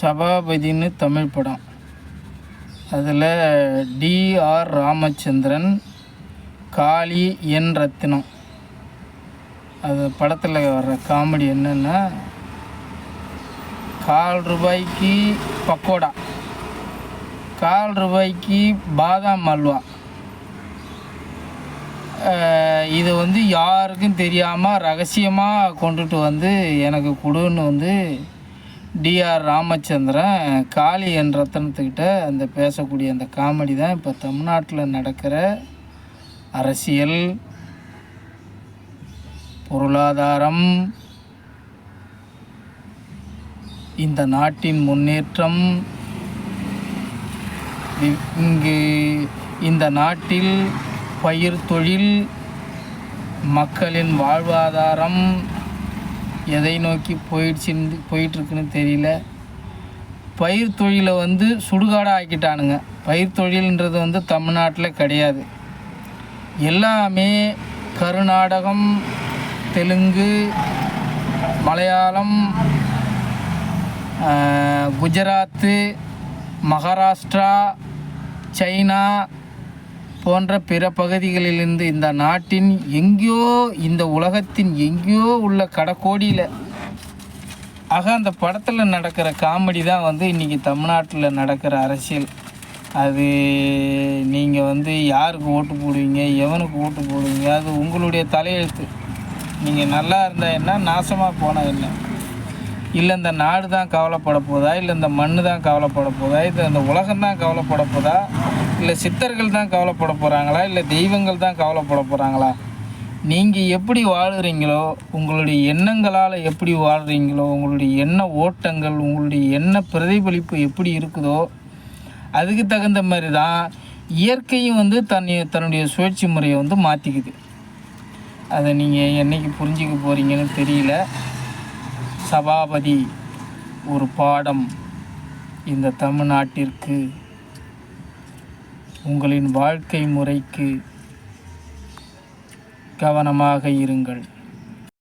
சபாபதின்னு தமிழ் படம். அதில் டிஆர் ராமச்சந்திரன் காளி என் ரத்தினம். அது படத்தில் வர்ற காமெடி என்னென்னா கால் ரூபாய்க்கு பக்கோடா கால் ரூபாய்க்கு பாதாம் அல்வா. இது வந்து யாருக்கும் தெரியாமல் ரகசியமாக கொண்டுட்டு வந்து எனக்கு கொடுன்னு வந்து டிஆர் ராமச்சந்திரன் காளி என் ரத்தனத்துக்கிட்ட அந்த பேசக்கூடிய அந்த காமெடி தான் இப்போ தமிழ்நாட்டில் நடக்கிற அரசியல் பொருளாதாரம் இந்த நாட்டின் முன்னேற்றம் இங்கு இந்த நாட்டில் பயிர் தொழில் மக்களின் வாழ்வாதாரம் எதை நோக்கி போயிடுச்சுன்னு போயிட்டுருக்குன்னு தெரியல. பயிர் தொழிலை வந்து சுடுகாடாக ஆக்கிட்டானுங்க. பயிர் தொழில்ன்றது வந்து தமிழ்நாட்டில் கிடையாது. எல்லாமே கர்நாடகம் தெலுங்கு மலையாளம் குஜராத்து மகாராஷ்டிரா சைனா போன்ற பிற பகுதிகளிலிருந்து இந்த நாட்டின் எங்கேயோ இந்த உலகத்தின் எங்கேயோ உள்ள கடக்கோடியில் ஆக அந்த படத்தில் நடக்கிற காமெடி தான் வந்து இன்றைக்கி தமிழ்நாட்டில் நடக்கிற அரசியல். அது நீங்கள் வந்து யாருக்கு ஓட்டு போடுவீங்க எவனுக்கு ஓட்டு போடுவீங்க அது உங்களுடைய தலையெழுத்து. நீங்கள் நல்லா இருந்தால் என்ன நாசமாக போனால் என்ன? இல்லை இந்த நாடு தான் கவலைப்பட போதா? இல்லை இந்த மண் தான் கவலைப்பட போதா? இல்லை இந்த உலகம் தான் கவலைப்பட போதா? இல்லை சித்தர்கள் தான் கவலைப்பட போகிறாங்களா இல்லை தெய்வங்கள் தான் கவலைப்பட போகிறாங்களா நீங்கள் எப்படி வாழுறீங்களோ உங்களுடைய எண்ணங்களால் எப்படி வாழ்கிறீங்களோ உங்களுடைய எண்ண ஓட்டங்கள் உங்களுடைய எண்ண பிரதிபலிப்பு எப்படி இருக்குதோ அதுக்கு தகுந்த மாதிரி தான் இயற்கையும் வந்து தன்னை தன்னுடைய சுழற்சி முறையை வந்து மாற்றிக்குது அதை நீங்கள் என்னைக்கு புரிஞ்சிக்க போகிறீங்கன்னு தெரியல. சபாபதி ஒரு பாடம் இந்த தமிழ்நாட்டிற்கு உங்களின் வாழ்க்கை முறைக்கு கவனமாக இருங்கள்.